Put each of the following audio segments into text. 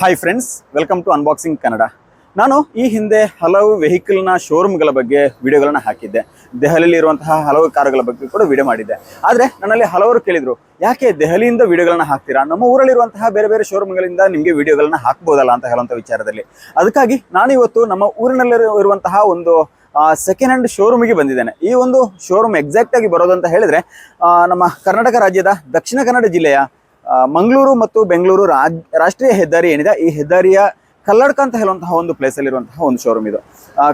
Hi friends welcome to unboxing Kannada ನಾನು ಈ ಹಿಂದೆ ಹಲವು ವೆಹಿಕಲ್ನ ಶೋರೂಮ್ಗಳ ಬಗ್ಗೆ ವಿಡಿಯೋಗಳನ್ನ ಹಾಕಿದ್ದೆ. ದೆಹಲಿಯಲ್ಲಿ ಇರುವಂತಹ ಹಲವು ಕಾರುಗಳ ಬಗ್ಗೆ ಕೂಡ ವಿಡಿಯೋ ಮಾಡಿದ್ದೆ. ಆದರೆ ನನ್ನಲ್ಲಿ ಹಲವರು ಕೇಳಿದರು, ಯಾಕೆ ದೆಹಲಿಯಿಂದ ವಿಡಿಯೋಗಳನ್ನ ಹಾಕ್ತೀರಾ? ನಮ್ಮ ಊರಲ್ಲಿರುವಂತಹ ಬೇರೆ ಬೇರೆ ಶೋರೂಮ್ಗಳಿಂದ ನಿಮಗೆ ವಿಡಿಯೋಗಳನ್ನ ಹಾಕ್ಬೋದಲ್ಲ ಅಂತ ಹೇಳುವಂಥ ವಿಚಾರದಲ್ಲಿ. ಅದಕ್ಕಾಗಿ ನಾನು ಇವತ್ತು ನಮ್ಮ ಊರಿನಲ್ಲಿರುವಂತಹ ಒಂದು ಸೆಕೆಂಡ್ ಹ್ಯಾಂಡ್ ಶೋರೂಮಿಗೆ ಬಂದಿದ್ದೇನೆ. ಈ ಒಂದು ಶೋರೂಮ್ ಎಕ್ಸಾಕ್ಟ್ ಆಗಿ ಬರೋದು ಅಂತ ಹೇಳಿದ್ರೆ ನಮ್ಮ ಕರ್ನಾಟಕ ರಾಜ್ಯದ ದಕ್ಷಿಣ ಕನ್ನಡ ಜಿಲ್ಲೆಯ ಮಂಗಳೂರು ಮತ್ತು ಬೆಂಗಳೂರು ರಾಷ್ಟ್ರೀಯ ಹೆದ್ದಾರಿ ಏನಿದೆ, ಈ ಹೆದ್ದಾರಿಯ ಕಲ್ಲಡ್ಕ ಅಂತ ಹೇಳುವಂತಹ ಒಂದು ಪ್ಲೇಸ್ ಅಲ್ಲಿ ಇರುವಂತಹ ಒಂದು ಶೋರೂಮ್ ಇದು.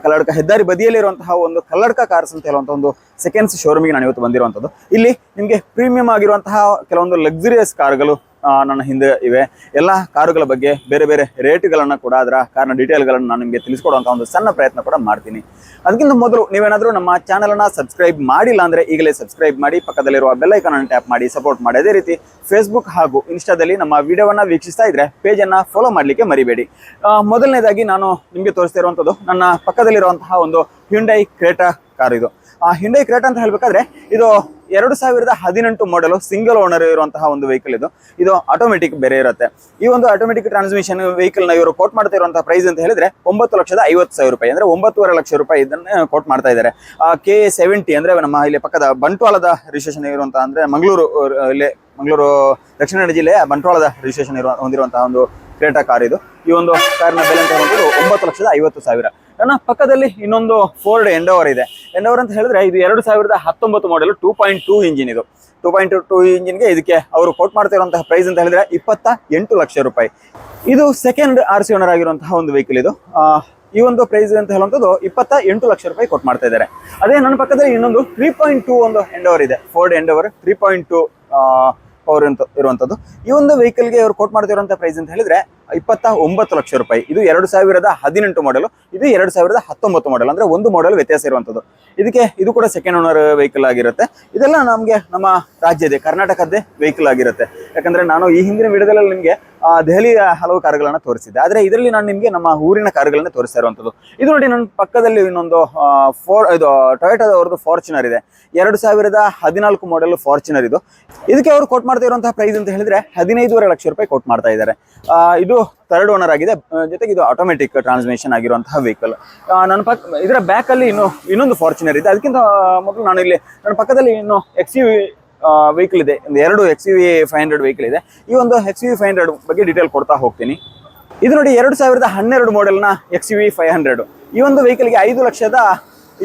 ಕಲ್ಲಡ್ಕ ಹೆದ್ದಾರಿ ಬದಿಯಲ್ಲಿರುವಂತಹ ಒಂದು ಕಲ್ಲಡ್ಕ ಕಾರ್ಸ್ ಅಂತ ಹೇಳುವಂತಹ ಒಂದು ಸೆಕೆಂಡ್ಸ್ ಶೋರೂಮಿಗೆ ನಾನು ಇವತ್ತು ಬಂದಿರುವಂಥದ್ದು. ಇಲ್ಲಿ ನಿಮಗೆ ಪ್ರೀಮಿಯಂ ಆಗಿರುವಂತಹ ಕೆಲವೊಂದು ಲಕ್ಸುರಿಯಸ್ ಕಾರುಗಳು ನನ್ನ ಹಿಂದೆ ಇವೆ. ಎಲ್ಲ ಕಾರುಗಳ ಬಗ್ಗೆ ಬೇರೆ ಬೇರೆ ರೇಟ್ಗಳನ್ನು ಕೂಡ ಅದರ ಕಾರ್ನ ಡೀಟೇಲ್ಗಳನ್ನು ನಾನು ನಿಮಗೆ ತಿಳಿಸ್ಕೊಡುವಂಥ ಒಂದು ಸಣ್ಣ ಪ್ರಯತ್ನ ಕೂಡ ಮಾಡ್ತೀನಿ. ಅದಕ್ಕಿಂತ ಮೊದಲು ನೀವೇನಾದರೂ ನಮ್ಮ ಚಾನಲನ್ನು ಸಬ್ಸ್ಕ್ರೈಬ್ ಮಾಡಿಲ್ಲ ಅಂದರೆ ಈಗಲೇ ಸಬ್ಸ್ಕ್ರೈಬ್ ಮಾಡಿ, ಪಕ್ಕದಲ್ಲಿರುವ ಬೆಲ್ಲೈಕನನ್ನು ಟ್ಯಾಪ್ ಮಾಡಿ, ಸಪೋರ್ಟ್ ಮಾಡಿ. ಅದೇ ರೀತಿ ಫೇಸ್ಬುಕ್ ಹಾಗೂ ಇನ್ಸ್ಟಾದಲ್ಲಿ ನಮ್ಮ ವಿಡಿಯೋವನ್ನು ವೀಕ್ಷಿಸ್ತಾ ಇದ್ರೆ ಪೇಜನ್ನು ಫಾಲೋ ಮಾಡಲಿಕ್ಕೆ ಮರಿಬೇಡಿ. ಮೊದಲನೇದಾಗಿ ನಾನು ನಿಮಗೆ ತೋರಿಸ್ತಾ ಇರುವಂಥದ್ದು ನನ್ನ ಪಕ್ಕದಲ್ಲಿರುವಂತಹ ಒಂದು ಹ್ಯುಂಡೈ ಕ್ರೇಟಾ ಕಾರ್ ಇದು. ಆ ಹಿಂಡೈ ಕ್ರೇಟಾ ಅಂತ ಹೇಳಬೇಕಾದ್ರೆ ಇದು ಎರಡು ಸಾವಿರದ ಹದಿನೆಂಟು ಮಾಡಲು ಸಿಂಗಲ್ ಓನರ್ ಇರುವಂತಹ ಒಂದು ವೆಹಿಕಲ್ ಇದು. ಇದು ಆಟೋಮೆಟಿಕ್ ಬೇರೆ ಇರುತ್ತೆ. ಈ ಒಂದು ಆಟೋಮೆಟಿಕ್ ಟ್ರಾನ್ಸ್ಮಿಷನ್ ವೆಹಿಕಲ್ನ ಇವರು ಕೋಟ್ ಮಾಡ್ತಾ ಇರುವಂತಹ ಪ್ರೈಸ್ ಅಂತ ಹೇಳಿದ್ರೆ ಒಂಬತ್ತು ಲಕ್ಷದ ಐವತ್ತು ಸಾವಿರ ರೂಪಾಯಿ ಅಂದ್ರೆ ಒಂಬತ್ತುವರೆ ಲಕ್ಷ ರೂಪಾಯಿ ಇದನ್ನ ಕೋಟ್ ಮಾಡ್ತಾ ಇದ್ದಾರೆ. ಕೆ ಸೆವೆಂಟಿ ಅಂದ್ರೆ ನಮ್ಮ ಇಲ್ಲಿ ಪಕ್ಕದ ಬಂಟ್ವಾಳದ ರಿಜಿಸ್ಟ್ರೇಷನ್ ಇರುವಂತಹ ಅಂದ್ರೆ ಮಂಗಳೂರು, ಇಲ್ಲಿ ಮಂಗಳೂರು ದಕ್ಷಿಣ ಕನ್ನಡ ಜಿಲ್ಲೆಯ ಬಂಟ್ವಾಳದ ರಿಜಿಸ್ಟ್ರೇಷನ್ ಇರುವ, ಹೊಂದಿರುವಂತಹ ಒಂದು ಕ್ರೇಟಾ ಕಾರ್ ಇದು. ಈ ಒಂದು ಕಾರ್ನ ಬೆಲೆ ಅಂತ ಒಂಬತ್ತು ಲಕ್ಷದ ಐವತ್ತು ಸಾವಿರ. ನನ್ನ ಪಕ್ಕದಲ್ಲಿ ಇನ್ನೊಂದು ಫೋರ್ಡ್ ಎಂಡೋವರ್ ಇದೆ. ಎಂಡೋವರ್ ಅಂತ ಹೇಳಿದ್ರೆ ಇದು ಎರಡು ಸಾವಿರದ ಹತ್ತೊಂಬತ್ತು model two point two engine ಇದು. ಟೂ ಪಾಯಿಂಟ್ ಟೂ ಇಂಜಿನ್ಗೆ ಇದಕ್ಕೆ ಅವರು ಕೋಟ್ ಮಾಡ್ತಿರುವಂತಹ ಪ್ರೈಸ್ ಅಂತ ಹೇಳಿದ್ರೆ ಇಪ್ಪತ್ತ ಎಂಟು ಲಕ್ಷ ರೂಪಾಯಿ. ಇದು ಸೆಕೆಂಡ್ ಆರ್ ಸಿ ಓನರ್ ಆಗಿರುವಂತಹ ಒಂದು ವೆಹಿಕಲ್ ಇದು. ಈ ಒಂದು ಪ್ರೈಸ್ ಅಂತ ಹೇಳುವಂಥದ್ದು ಇಪ್ಪತ್ತ ಎಂಟು ಲಕ್ಷ ರೂಪಾಯಿ ಕೊಟ್ಟು ಮಾಡ್ತಾ ಇದ್ದಾರೆ. ಅದೇ ನನ್ನ ಪಕ್ಕದಲ್ಲಿ ಇನ್ನೊಂದು ತ್ರೀ ಪಾಯಿಂಟ್ ಟೂ ಒಂದು ಎಂಡೋವರ್ ಇದೆ. Ford Endeavour three point two power ಇರುವಂಥದ್ದು. ಈ ಒಂದು ವೆಹಿಕಲ್ಗೆ ಅವರು ಕೋಟ್ ಮಾಡ್ತಿರುವಂಥ ಪ್ರೈಸ್ ಅಂತ ಹೇಳಿದ್ರೆ ಇಪ್ಪತ್ತ ಒಂಬತ್ತು ಲಕ್ಷ ರೂಪಾಯಿ. ಇದು ಎರಡು ಸಾವಿರದ ಹದಿನೆಂಟು ಮಾಡಲು ಇದು ಎರಡು ಸಾವಿರದ ಹತ್ತೊಂಬತ್ತು ಮಾಡೆಲ್ ಅಂದ್ರೆ ಒಂದು ಮಾಡೆಲ್ ವ್ಯತ್ಯಾಸ ಇರುವಂಥದ್ದು. ಇದಕ್ಕೆ ಇದು ಕೂಡ ಸೆಕೆಂಡ್ ಓನರ್ ವೆಹಿಕಲ್ ಆಗಿರುತ್ತೆ. ಇದೆಲ್ಲ ನಮಗೆ ನಮ್ಮ ರಾಜ್ಯದೇ ಕರ್ನಾಟಕದ್ದೇ ವೆಹಿಕಲ್ ಆಗಿರುತ್ತೆ. ಯಾಕಂದ್ರೆ ನಾನು ಈ ಹಿಂದಿನ ವಿಡಿಯೋದಲ್ಲಿ ನಿಮಗೆ ದೆಹಲಿಯ ಹಲವು ಕಾರುಗಳನ್ನ ತೋರಿಸಿದ್ದೆ ಆದರೆ ಇದರಲ್ಲಿ ನಾನು ನಿಮಗೆ ನಮ್ಮ ಊರಿನ ಕಾರುಗಳನ್ನ ತೋರಿಸ್ತಾ ಇರುವಂಥದ್ದು ಇದು ನೋಡಿ ನನ್ನ ಪಕ್ಕದಲ್ಲಿ ಇನ್ನೊಂದು ಫೋರ್ ಇದು ಟೊಯೋಟಾದವ್ರದ್ದು ಫಾರ್ಚುನರ್ ಇದೆ. ಎರಡು ಸಾವಿರದ ಹದಿನಾಲ್ಕು ಮಾಡೆಲ್ ಫಾರ್ಚುನರ್ ಇದು. ಇದಕ್ಕೆ ಅವರು ಕೋಟ್ ಮಾಡ್ತಾ ಇರುವಂತಹ ಪ್ರೈಸ್ ಅಂತ ಹೇಳಿದ್ರೆ ಹದಿನೈದೂವರೆ ಲಕ್ಷ ರೂಪಾಯಿ ಕೋಟ್ ಮಾಡ್ತಾ ಇದ್ದಾರೆ. ಇದು ಥರ್ಡ್ ಓನರ್ ಆಗಿದೆ. ಜೊತೆಗೆ ಇದು ಆಟೋಮೆಟಿಕ್ ಟ್ರಾನ್ಸ್ಮಿಷನ್ ಆಗಿರುವಂತಹ ವೆಹಿಕಲ್ ನನ್ನ ಪಕ್ಕ ಇದರ ಬ್ಯಾಕ್ ಅಲ್ಲಿ ಇನ್ನು ಇನ್ನೊಂದು ಫಾರ್ಚುನರ್ ಇದೆ. ಅದಕ್ಕಿಂತ ಮೊದಲು ನಾನು ಇಲ್ಲಿ ನನ್ನ ಪಕ್ಕದಲ್ಲಿ ಇನ್ನು ಎಕ್ಸ್ ವೆಹಿಕಲ್ ಇದೆ. ಒಂದು ಎರಡು X U V five hundred vehicle ಇದೆ. ಈ ಒಂದು X U V five hundred ಬಗ್ಗೆ ಡೀಟೇಲ್ ಕೊಡ್ತಾ ಹೋಗ್ತೀನಿ. ಇದು ನೋಡಿ ಎರಡು ಸಾವಿರದ ಹನ್ನೆರಡು ಮಾಡೆಲ್ನ X U V five hundred ಈ ಒಂದು ವೆಹಿಕಲ್ಗೆ ಐದು ಲಕ್ಷದ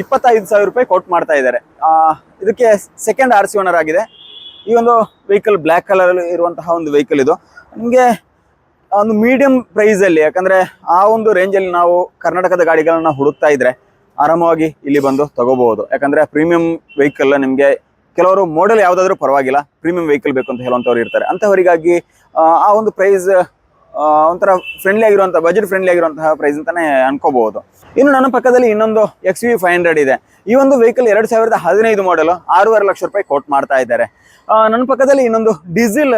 ಇಪ್ಪತ್ತೈದು ಸಾವಿರ ರೂಪಾಯಿ ಕೋಟ್ ಮಾಡ್ತಾ ಇದ್ದಾರೆ. ಇದಕ್ಕೆ ಸೆಕೆಂಡ್ ಆರ್ ಸಿ ಓನರ್ ಆಗಿದೆ. ಈ ಒಂದು ವೆಹಿಕಲ್ ಬ್ಲ್ಯಾಕ್ ಕಲರ್ ಇರುವಂತಹ ಒಂದು ವೆಹಿಕಲ್ ಇದು. ನಿಮಗೆ ಒಂದು ಮೀಡಿಯಂ ಪ್ರೈಸಲ್ಲಿ ಯಾಕಂದರೆ ಆ ಒಂದು ರೇಂಜಲ್ಲಿ ನಾವು ಕರ್ನಾಟಕದ ಗಾಡಿಗಳನ್ನ ಹುಡುಕ್ತಾ ಇದ್ರೆ ಆರಾಮವಾಗಿ ಇಲ್ಲಿ ಬಂದು ತಗೋಬಹುದು. ಯಾಕಂದರೆ ಪ್ರೀಮಿಯಂ ವೆಹಿಕಲ್ ನಿಮಗೆ ಕೆಲವರು ಮಾಡೆಲ್ ಯಾವುದಾದ್ರೂ ಪರವಾಗಿಲ್ಲ ಪ್ರೀಮಿಯಂ ವೆಹಿಕಲ್ ಬೇಕು ಅಂತ ಹೇಳುವಂಥವ್ರು ಇರ್ತಾರೆ. ಅಂಥವರಿಗಾಗಿ ಆ, ಒಂದು ಪ್ರೈಸ್ ಒಂಥರ ಫ್ರೆಂಡ್ಲಿ ಆಗಿರುವಂಥ ಬಜೆಟ್ ಫ್ರೆಂಡ್ಲಿ ಆಗಿರುವಂತಹ ಪ್ರೈಸ್ ಅಂತಾನೆ ಅನ್ಕೋಬಹುದು. ಇನ್ನು ನನ್ನ ಪಕ್ಕದಲ್ಲಿ ಇನ್ನೊಂದು ಎಕ್ಸ್ ವಿ ಫೈವ್ ಹಂಡ್ರೆಡ್ ಇದೆ. ಈ ಒಂದು ವೆಹಿಕಲ್ ಎರಡು ಸಾವಿರದ ಹದಿನೈದು ಮಾಡೆಲ್ ಆರೂವರೆ ಲಕ್ಷ ರೂಪಾಯಿ ಕೋಟ್ ಮಾಡ್ತಾ ಇದ್ದಾರೆ. ನನ್ನ ಪಕ್ಕದಲ್ಲಿ ಇನ್ನೊಂದು ಡೀಸೆಲ್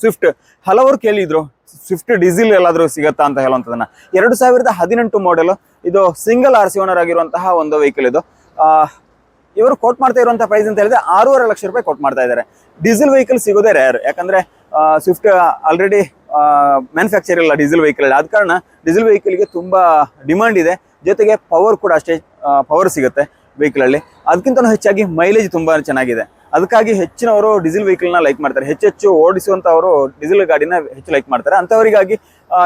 ಸ್ವಿಫ್ಟ್ ಹಲವರು ಕೇಳಿದ್ರು ಸ್ವಿಫ್ಟ್ ಡೀಸೆಲ್ ಎಲ್ಲಾದರೂ ಸಿಗತ್ತಾ ಅಂತ ಹೇಳುವಂಥದ್ದನ್ನ. ಎರಡು ಸಾವಿರದ ಹದಿನೆಂಟು ಮಾಡೆಲ್ ಇದು ಸಿಂಗಲ್ ಆರ್ ಸಿ ಓನರ್ ಆಗಿರುವಂತಹ ಒಂದು ವೆಹಿಕಲ್ ಇದು. ಇವರು ಕೋಟ್ ಮಾಡ್ತಾ ಇರುವಂತಹ ಪ್ರೈಸ್ ಅಂತ ಹೇಳಿದ್ರೆ ಆರೂವರೆ ಲಕ್ಷ ರೂಪಾಯಿ ಕೋಟ್ ಮಾಡ್ತಾ ಇದ್ದಾರೆ. ಡೀಸೆಲ್ ವೆಹಿಕಲ್ ಸಿಗೋದೇ ರೇರ್ ಯಾಕಂದ್ರೆ ಸ್ವಿಫ್ಟ್ ಆಲ್ರೆಡಿ ಮ್ಯಾನುಫ್ಯಾಕ್ಚರ್ ಇಲ್ಲ ಡೀಸೆಲ್ ವೆಹಿಕಲ್ ಆದ ಕಾರಣ ಡೀಸೆಲ್ ವೆಹಿಕಲ್ಗೆ ತುಂಬಾ ಡಿಮಾಂಡ್ ಇದೆ. ಜೊತೆಗೆ ಪವರ್ ಕೂಡ ಅಷ್ಟೇ ಪವರ್ ಸಿಗುತ್ತೆ ವೆಹಿಕಲಲ್ಲಿ ಅದಕ್ಕಿಂತ ಹೆಚ್ಚಾಗಿ ಮೈಲೇಜ್ ತುಂಬಾ ಚೆನ್ನಾಗಿದೆ. ಅದಕ್ಕಾಗಿ ಹೆಚ್ಚಿನವರು ಡೀಸೆಲ್ ವೆಹಿಕಲ್ನ ಲೈಕ್ ಮಾಡ್ತಾರೆ. ಹೆಚ್ಚೆಚ್ಚು ಓಡಿಸುವಂಥವರು ಡೀಸೆಲ್ ಗಾಡಿನ ಹೆಚ್ಚು ಲೈಕ್ ಮಾಡ್ತಾರೆ. ಅಂಥವರಿಗಾಗಿ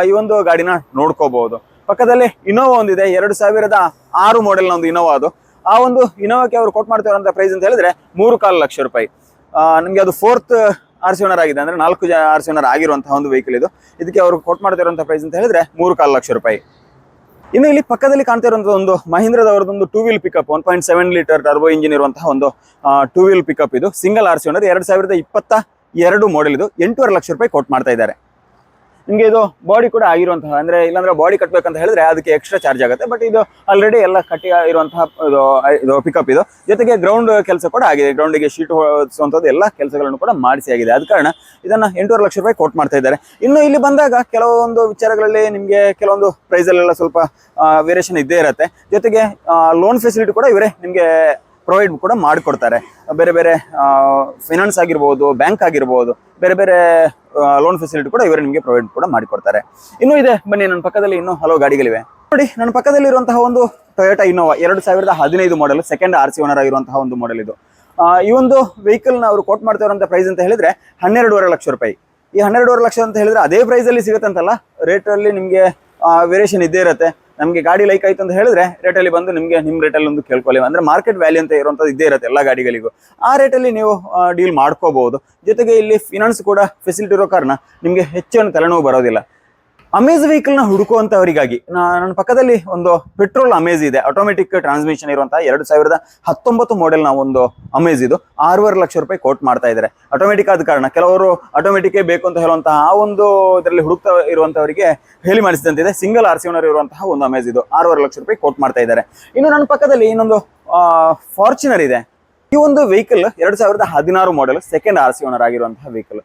ಈ ಒಂದು ಗಾಡಿನ ನೋಡ್ಕೋಬಹುದು. ಪಕ್ಕದಲ್ಲಿ ಇನೋವಾ ಒಂದಿದೆ. ಎರಡು ಸಾವಿರದ ಆರು ಮಾಡೆಲ್ನ ಒಂದು ಇನೋವಾ ಅದು. ಆ ಒಂದು ಇನೋವಾಕ್ಕೆ ಅವರು ಕೋಟ್ ಅಂತ ಪ್ರೈಸ್ ಅಂತ ಹೇಳಿದ್ರೆ ಮೂರು ಕಾಲು ಲಕ್ಷ ರೂಪಾಯಿ. ನಮಗೆ ಅದು ಫೋರ್ತ್ ಆರ್ ಸಿ ಓನರ್ ಆಗಿದೆ ಅಂದ್ರೆ ನಾಲ್ಕು ಆರ್ ಸಿ ಓನರ್ ಆಗಿರುವಂತಹ ಒಂದು ವೆಹಿಕಲ್ ಇದು. ಇದಕ್ಕೆ ಅವರು ಕೋಟ್ ಮಾಡ್ತಿರುವಂತಹ ಪ್ರೈಸ್ ಅಂತ ಹೇಳಿದ್ರೆ ಮೂರು ಕಾಲು ಲಕ್ಷ ರೂಪಾಯಿ. ಇನ್ನು ಇಲ್ಲಿ ಪಕ್ಕದಲ್ಲಿ ಕಾಣ್ತಾ ಇರುವಂತಹ ಒಂದು ಮಹೀಂದ್ರದವರದೊಂದು two wheel pickup one point seven litre turbo engine ಇರುವಂತಹ ಒಂದು ಟೂ ವೀಲ್ ಪಿಕಪ್ ಇದು. ಸಿಂಗಲ್ ಆರ್ ಸಿ ಓನರ್ ಎರಡು ಸಾವಿರದ ಇಪ್ಪತ್ತ ಎರಡು ಮಾಡೆಲ್ ಇದು. ಎಂಟೂವರೆ ಲಕ್ಷ ರೂಪಾಯಿ ಕೋಟ್ ಮಾಡ್ತಾ ಇದ್ದಾರೆ. ನಿಮಗೆ ಇದು ಬಾಡಿ ಕೂಡ ಆಗಿರುವಂತಹ, ಅಂದ್ರೆ ಇಲ್ಲಾಂದ್ರೆ ಬಾಡಿ ಕಟ್ಟಬೇಕಂತ ಹೇಳಿದ್ರೆ ಅದಕ್ಕೆ ಎಕ್ಸ್ಟ್ರಾ ಚಾರ್ಜ್ ಆಗುತ್ತೆ. ಬಟ್ ಇದು ಆಲ್ರೆಡಿ ಎಲ್ಲ ಕಟ್ಟಿ ಇರುವಂತಹ ಇದು ಪಿಕಪ್ ಇದು. ಜೊತೆಗೆ ಗ್ರೌಂಡ್ ಕೆಲಸ ಕೂಡ ಆಗಿದೆ. ಗ್ರೌಂಡಿಗೆ ಶೀಟ್ ಹೊಲಿಸುವಂಥದ್ದು ಎಲ್ಲ ಕೆಲಸಗಳನ್ನು ಕೂಡ ಮಾಡಿಸಿ ಆಗಿದೆ. ಆದ ಕಾರಣ ಇದನ್ನ ಎಂಟೂವರೆ ಲಕ್ಷ ರೂಪಾಯಿ ಕೋಟ್ ಮಾಡ್ತಾ ಇದ್ದಾರೆ. ಇನ್ನು ಇಲ್ಲಿ ಬಂದಾಗ ಕೆಲವೊಂದು ವಿಚಾರಗಳಲ್ಲಿ ನಿಮಗೆ ಕೆಲವೊಂದು ಪ್ರೈಸಲ್ಲೆಲ್ಲ ಸ್ವಲ್ಪ ವೇರಿಯೇಷನ್ ಇದ್ದೇ ಇರುತ್ತೆ. ಜೊತೆಗೆ ಲೋನ್ ಫೆಸಿಲಿಟಿ ಕೂಡ ಇವರೇ ನಿಮಗೆ ಪ್ರೊವೈಡ್ ಕೂಡ ಮಾಡಿಕೊಡ್ತಾರೆ. ಬೇರೆ ಬೇರೆ ಫೈನಾನ್ಸ್ ಆಗಿರ್ಬೋದು ಬ್ಯಾಂಕ್ ಆಗಿರ್ಬೋದು, ಬೇರೆ ಬೇರೆ ಲೋನ್ ಫೆಸಿಲಿಟಿ ಕೂಡ ಇವರು ನಿಮಗೆ ಪ್ರೊವೈಡ್ ಕೂಡ ಮಾಡಿಕೊಡ್ತಾರೆ. ಇನ್ನೂ ಇದೆ, ಬನ್ನಿ, ನನ್ನ ಪಕ್ಕದಲ್ಲಿ ಇನ್ನೂ ಹಲವು ಗಾಡಿಗಳಿವೆ. ನೋಡಿ, ನನ್ನ ಪಕ್ಕದಲ್ಲಿ ಇರುವಂತಹ ಒಂದು ಟೊಯೋಟಾ ಇನೋವಾ ಎರಡು ಸಾವಿರದ ಹದಿನೈದು model second R C owner ಆಗಿರುವಂತಹ ಒಂದು ಮಾಡೆಲ್ ಇದು. ಈ ಒಂದು ವೆಹಿಕಲ್ನ ಅವರು ಕೋಟ್ ಮಾಡ್ತಾ ಇರುವಂಥ ಪ್ರೈಸ್ ಅಂತ ಹೇಳಿದ್ರೆ ಹನ್ನೆರಡೂವರೆ ಲಕ್ಷ ರೂಪಾಯಿ. ಈ ಹನ್ನೆರಡೂವರೆ ಲಕ್ಷ ಅಂತ ಹೇಳಿದ್ರೆ ಅದೇ ಪ್ರೈಸಲ್ಲಿ ಸಿಗುತ್ತಂತಲ್ಲ? ರೇಟಲ್ಲಿ ನಿಮಗೆ ವೇರಿಯೇಷನ್ ಇದ್ದೇ ಇರುತ್ತೆ. ನಮಗೆ ಗಾಡಿ ಲೈಕ್ ಆಯ್ತು ಅಂತ ಹೇಳಿದ್ರೆ ರೇಟಲ್ಲಿ ಬಂದು ನಿಮಗೆ ನಿಮ್ಮ ರೇಟಲ್ಲಿ ಒಂದು ಕೇಳ್ಕೊಳ್ಳಿ ಅಂದ್ರೆ ಮಾರ್ಕೆಟ್ ವ್ಯಾಲ್ಯೂ ಅಂತ ಇರುವಂಥದ್ದು ಇದ್ದೇ ಇರುತ್ತೆ ಎಲ್ಲ ಗಾಡಿಗಳಿಗೂ. ಆ ರೇಟಲ್ಲಿ ನೀವು ಡೀಲ್ ಮಾಡ್ಕೋಬಹುದು. ಜೊತೆಗೆ ಇಲ್ಲಿ ಫಿನಾನ್ಸ್ ಕೂಡ ಫೆಸಿಲಿಟಿ ಇರೋ ಕಾರಣ ನಿಮಗೆ ಹೆಚ್ಚಿನ ತಲೆನೋವು ಬರೋದಿಲ್ಲ. ಅಮೇಜ್ ವೆಹಿಕಲ್ನ ನ ನಾ- ನನ್ನ ಪಕ್ಕದಲ್ಲಿ ಒಂದು ಪೆಟ್ರೋಲ್ ಅಮೇಜ್ ಇದೆ. ಆಟೋಮೆಟಿಕ್ ಟ್ರಾನ್ಸ್ಮಿಷನ್ ಇರುವಂತಹ ಎರಡು ಸಾವಿರದ ಹತ್ತೊಂಬತ್ತು ಮಾಡೆಲ್ನ ಒಂದು ಅಮೇಜ್ ಇದು. ಆರೂವರೆ ಲಕ್ಷ ರೂಪಾಯಿ ಕೋಟ್ ಮಾಡ್ತಾ ಇದ್ದಾರೆ. ಆಟೋಮೆಟಿಕ್ ಆದ ಕಾರಣ ಕೆಲವರು ಆಟೋಮೆಟಿಕೇ ಬೇಕು ಅಂತ ಹೇಳುವಂತಹ ಆ ಒಂದು ಇದರಲ್ಲಿ ಹುಡುಕ್ತಾ ಇರುವಂತವರಿಗೆ ಹೇಳಿ ಮಾಡಿಸಿದಂತಿದೆ. ಸಿಂಗಲ್ ಆರ್ ಸಿ ಓನರ್ ಇರುವಂತಹ ಒಂದು ಅಮೇಜ್ ಇದು. ಆರೂವರೆ ಲಕ್ಷ ರೂಪಾಯಿ ಕೋಟ್ ಮಾಡ್ತಾ ಇದ್ದಾರೆ. ಇನ್ನು ನನ್ನ ಪಕ್ಕದಲ್ಲಿ ಇನ್ನೊಂದು ಫಾರ್ಚುನರ್ ಇದೆ. ಈ ಒಂದು ವೆಹಿಕಲ್ ಎರಡು ಸಾವಿರದ ಹದಿನಾರು model second R C owner ಆಗಿರುವಂತಹ ವೆಹಿಕಲ್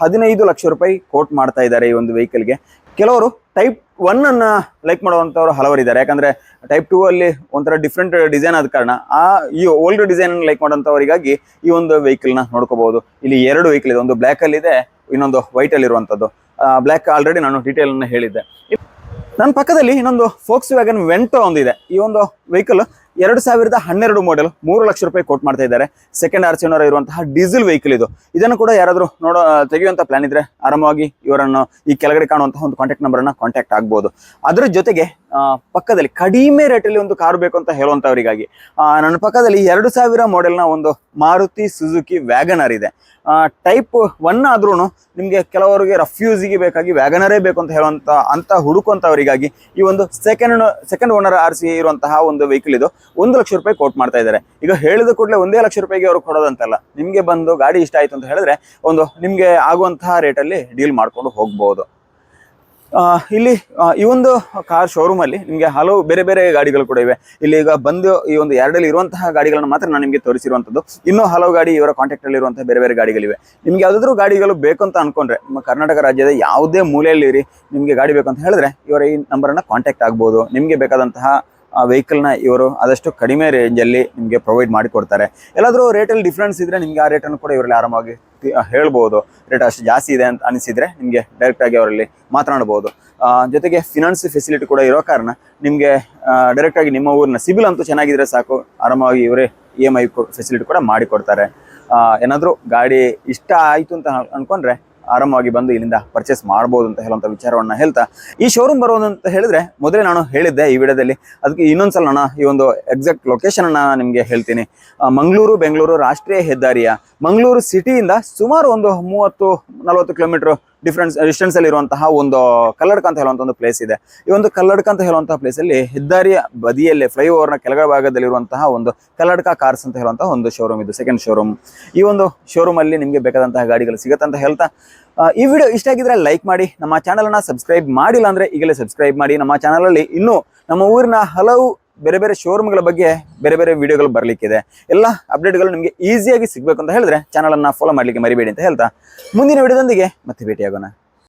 ಹದಿನೈದು ಲಕ್ಷ ರೂಪಾಯಿ ಕೋಟ್ ಮಾಡ್ತಾ ಇದ್ದಾರೆ ಈ ಒಂದು ವೆಹಿಕಲ್ಗೆ ಕೆಲವರು ಟೈಪ್ ಒನ್ ಅನ್ನ ಲೈಕ್ ಮಾಡುವಂಥವ್ರು ಹಲವರಿದ್ದಾರೆ ಯಾಕಂದ್ರೆ ಟೈಪ್ ಟೂ ಅಲ್ಲಿ ಒಂಥರ ಡಿಫ್ರೆಂಟ್ ಡಿಸೈನ್ ಆದ ಕಾರಣ ಆ, ಈ ಓಲ್ಡ್ ಡಿಸೈನ್ ಲೈಕ್ ಮಾಡುವಂಥವರಿಗಾಗಿ ಈ ಒಂದು ವೆಹಿಕಲ್ನ ನೋಡ್ಕೋಬಹುದು. ಇಲ್ಲಿ ಎರಡು ವೆಹಿಕಲ್ ಇದೆ. ಒಂದು ಬ್ಲ್ಯಾಕ್ ಅಲ್ಲಿ ಇದೆ, ಇನ್ನೊಂದು ವೈಟ್ ಅಲ್ಲಿ ಇರುವಂಥದ್ದು ಬ್ಲ್ಯಾಕ್ ಆಲ್ರೆಡಿ ನಾನು ಡೀಟೇಲ್ ಅನ್ನ ಹೇಳಿದ್ದೆ. ನನ್ನ ಪಕ್ಕದಲ್ಲಿ ಇನ್ನೊಂದು ಫೋಕ್ಸ್ ವ್ಯಾಗನ್ ವೆಂಟೋ ಒಂದಿದೆ. ಈ ಒಂದು ವೆಹಿಕಲ್ ಎರಡು ಸಾವಿರದ ಹನ್ನೆರಡು ಮಾಡೆಲ್ ಮೂರು ಲಕ್ಷ ರೂಪಾಯಿ ಕೋಟ್ ಮಾಡ್ತಾ ಇದ್ದಾರೆ. ಸೆಕೆಂಡ್ ಆರ್ ಓನರ್ ಇರುವಂತಹ ಡೀಸೆಲ್ ವೆಹಿಕಲ್ ಇದು. ಇದನ್ನು ಕೂಡ ಯಾರಾದರೂ ನೋಡೋ ತೆಗೆಯುವಂಥ ಪ್ಲಾನ್ ಇದ್ರೆ ಆರಾಮವಾಗಿ ಇವರನ್ನು ಈ ಕೆಳಗಡೆ ಕಾಣುವಂತಹ ಒಂದು ಕಾಂಟ್ಯಾಕ್ಟ್ ನಂಬರನ್ನು ಕಾಂಟ್ಯಾಕ್ಟ್ ಆಗ್ಬೋದು. ಅದರ ಜೊತೆಗೆ ಪಕ್ಕದಲ್ಲಿ ಕಡಿಮೆ ರೇಟಲ್ಲಿ ಒಂದು ಕಾರು ಬೇಕು ಅಂತ ಹೇಳುವಂಥವರಿಗಾಗಿ ನನ್ನ ಪಕ್ಕದಲ್ಲಿ ಎರಡು ಸಾವಿರ ಮಾಡೆಲ್ನ ಒಂದು ಮಾರುತಿ ಸುಜುಕಿ ವ್ಯಾಗನರ್ ಇದೆ. ಟೈಪ್ ಒನ್ ಆದ್ರೂ ನಿಮಗೆ ಕೆಲವರಿಗೆ ರಫ್ಯೂಸಿಗೆ ಬೇಕಾಗಿ ವ್ಯಾಗನರೇ ಬೇಕು ಅಂತ ಹೇಳುವಂಥ ಅಂತ ಹುಡುಕುವಂಥವರಿಗಾಗಿ ಈ ಒಂದು second second owner R C ಇರುವಂತಹ ಒಂದು ವೆಹಿಕಲ್ ಇದು. ಒಂದು ಲಕ್ಷ ರೂಪಾಯಿ ಕೋಟ್ ಮಾಡ್ತಾ ಇದ್ದಾರೆ. ಈಗ ಹೇಳಿದ ಕೂಡಲೇ ಒಂದೇ ಲಕ್ಷ ರೂಪಾಯಿಗೆ ಅವರು ಕೊಡೋದಂತಲ್ಲ, ನಿಮಗೆ ಬಂದು ಗಾಡಿ ಇಷ್ಟ ಆಯಿತು ಅಂತ ಹೇಳಿದ್ರೆ ಒಂದು ನಿಮಗೆ ಆಗುವಂತಹ ರೇಟಲ್ಲಿ ಡೀಲ್ ಮಾಡ್ಕೊಂಡು ಹೋಗ್ಬೋದು. ಇಲ್ಲಿ ಈ ಒಂದು ಕಾರ್ ಶೋರೂಮ್ ಅಲ್ಲಿ ನಿಮಗೆ ಹಲವು ಬೇರೆ ಬೇರೆ ಗಾಡಿಗಳು ಕೂಡ ಇವೆ. ಇಲ್ಲಿ ಈಗ ಬಂದು ಈ ಒಂದು ಎರಡಲ್ಲಿ ಇರುವಂತಹ ಗಾಡಿಗಳನ್ನು ಮಾತ್ರ ನಾನು ನಿಮಗೆ ತೋರಿಸಿರುವಂಥದ್ದು. ಇನ್ನೂ ಹಲವು ಗಾಡಿ ಇವರ ಕಾಂಟ್ಯಾಕ್ಟಲ್ಲಿ ಇರುವಂತಹ ಬೇರೆ ಬೇರೆ ಗಾಡಿಗಳಿವೆ. ನಿಮಗೆ ಯಾವುದಾದ್ರೂ ಗಾಡಿಗಳು ಬೇಕು ಅಂತ ಅನ್ಕೊಂಡ್ರೆ, ನಮ್ಮ ಕರ್ನಾಟಕ ರಾಜ್ಯದ ಯಾವುದೇ ಮೂಲೆಯಲ್ಲಿ ನಿಮಗೆ ಗಾಡಿ ಬೇಕು ಅಂತ ಹೇಳಿದ್ರೆ ಇವರ ಈ ನಂಬರನ್ನ ಕಾಂಟ್ಯಾಕ್ಟ್ ಆಗ್ಬೋದು. ನಿಮಗೆ ಬೇಕಾದಂತಹ ಆ ವೆಹಿಕಲ್ನ ಇವರು ಆದಷ್ಟು ಕಡಿಮೆ ರೇಂಜಲ್ಲಿ ನಿಮಗೆ ಪ್ರೊವೈಡ್ ಮಾಡಿಕೊಡ್ತಾರೆ. ಎಲ್ಲಾದರೂ ರೇಟಲ್ಲಿ ಡಿಫ್ರೆನ್ಸ್ ಇದ್ದರೆ ನಿಮಗೆ ಆ ರೇಟನ್ನು ಕೂಡ ಇವರಲ್ಲಿ ಆರಾಮಾಗಿ ಹೇಳ್ಬೋದು. ರೇಟ್ ಅಷ್ಟು ಜಾಸ್ತಿ ಇದೆ ಅಂತ ಅನಿಸಿದರೆ ನಿಮಗೆ ಡೈರೆಕ್ಟಾಗಿ ಅವರಲ್ಲಿ ಮಾತನಾಡ್ಬೋದು. ಜೊತೆಗೆ ಫಿನಾನ್ಸ್ ಫೆಸಿಲಿಟಿ ಕೂಡ ಇರೋ ಕಾರಣ ನಿಮಗೆ ಡೈರೆಕ್ಟಾಗಿ ನಿಮ್ಮ ಊರಿನ ಸಿಬಿಲ್ ಅಂತೂ ಚೆನ್ನಾಗಿದ್ರೆ ಸಾಕು. ಆರಾಮಾಗಿ ಇವರೇ ಇ ಎಂ ಐ ಫೆಸಿಲಿಟಿ ಕೂಡ ಮಾಡಿಕೊಡ್ತಾರೆ. ಏನಾದರೂ ಗಾಡಿ ಇಷ್ಟ ಆಯಿತು ಅಂತ ಅನ್ಕೊಂಡ್ರೆ ಆರಾಮವಾಗಿ ಬಂದು ಇಲ್ಲಿಂದ ಪರ್ಚೇಸ್ ಮಾಡ್ಬೋದು ಅಂತ ಹೇಳುವಂಥ ವಿಚಾರವನ್ನ ಹೇಳ್ತಾ, ಈ ಶೋರೂಮ್ ಬರೋದು ಅಂತ ಹೇಳಿದ್ರೆ ಮೊದಲೇ ನಾನು ಹೇಳಿದ್ದೆ ಈ ವಿಡಿಯೋದಲ್ಲಿ. ಅದಕ್ಕೆ ಇನ್ನೊಂದ್ಸಲ ನಾನು ಈ ಒಂದು ಎಕ್ಸಾಕ್ಟ್ ಲೊಕೇಶನ್ ಅನ್ನ ನಿಮಗೆ ಹೇಳ್ತೀನಿ. ಮಂಗಳೂರು, ಬೆಂಗಳೂರು ರಾಷ್ಟ್ರೀಯ ಹೆದ್ದಾರಿಯ ಮಂಗಳೂರು ಸಿಟಿಯಿಂದ ಸುಮಾರು ಒಂದು ಮೂವತ್ತು, ನಲವತ್ತು ಕಿಲೋಮೀಟರ್ ಡಿಫ್ರೆನ್ಸ್ ಡಿಸ್ಟೆನ್ಸ್ ಅಲ್ಲಿ ಇರುವಂತಹ ಒಂದು ಕಲ್ಲಡ್ಕ ಅಂತ ಹೇಳುವಂತಹ ಒಂದು ಪ್ಲೇಸ್ ಇದೆ. ಈ ಒಂದು ಕಲ್ಲಡ್ಕ ಅಂತ ಹೇಳುವಂತಹ ಪ್ಲೇಸ್ ಅಲ್ಲಿ ಹೆದ್ದಾರಿಯ ಬದಿಯಲ್ಲಿ ಫ್ಲೈಓವರ್ನ ಕೆಳಗಡೆ ಭಾಗದಲ್ಲಿ ಇರುವಂತಹ ಒಂದು ಕಲ್ಲಡ್ಕ ಕಾರ್ಸ್ ಅಂತ ಹೇಳುವಂತಹ ಒಂದು ಶೋರೂಮ್ ಇದು ಸೆಕೆಂಡ್ ಶೋರೂಮ್ ಈ ಒಂದು ಶೋರೂಮ್ ಅಲ್ಲಿ ನಿಮಗೆ ಬೇಕಾದಂತಹ ಗಾಡಿಗಳು ಸಿಗುತ್ತೆ ಅಂತ ಹೇಳ್ತಾ ಈ ವಿಡಿಯೋ ಇಷ್ಟ ಆಗಿದ್ರೆ ಲೈಕ್ ಮಾಡಿ, ನಮ್ಮ ಚಾನಲ್ ಅನ್ನ ಸಬ್ಸ್ಕ್ರೈಬ್ ಮಾಡಿಲ್ಲ ಅಂದ್ರೆ ಈಗಲೇ ಸಬ್ಸ್ಕ್ರೈಬ್ ಮಾಡಿ, ನಮ್ಮ ಚಾನಲ್ ಅಲ್ಲಿ ಇನ್ನೂ ನಮ್ಮ ಊರಿನ ಹಲವು ಬೇರೆ ಬೇರೆ ಶೋರೂಮ್ಗಳ ಬಗ್ಗೆ ಬೇರೆ ಬೇರೆ ವಿಡಿಯೋಗಳು ಬರಲಿಕ್ಕಿದೆ. ಎಲ್ಲ ಅಪ್ಡೇಟ್ಗಳು ನಿಮಗೆ ಈಸಿಯಾಗಿ ಸಿಗಬೇಕು ಅಂತ ಹೇಳಿದ್ರೆ ಚಾನಲನ್ನು ಫಾಲೋ ಮಾಡಲಿಕ್ಕೆ ಮರಿಬೇಡಿ ಅಂತ ಹೇಳ್ತಾ. ಮುಂದಿನ ವಿಡಿಯೋದೊಂದಿಗೆ ಮತ್ತೆ ಭೇಟಿಯಾಗೋಣ.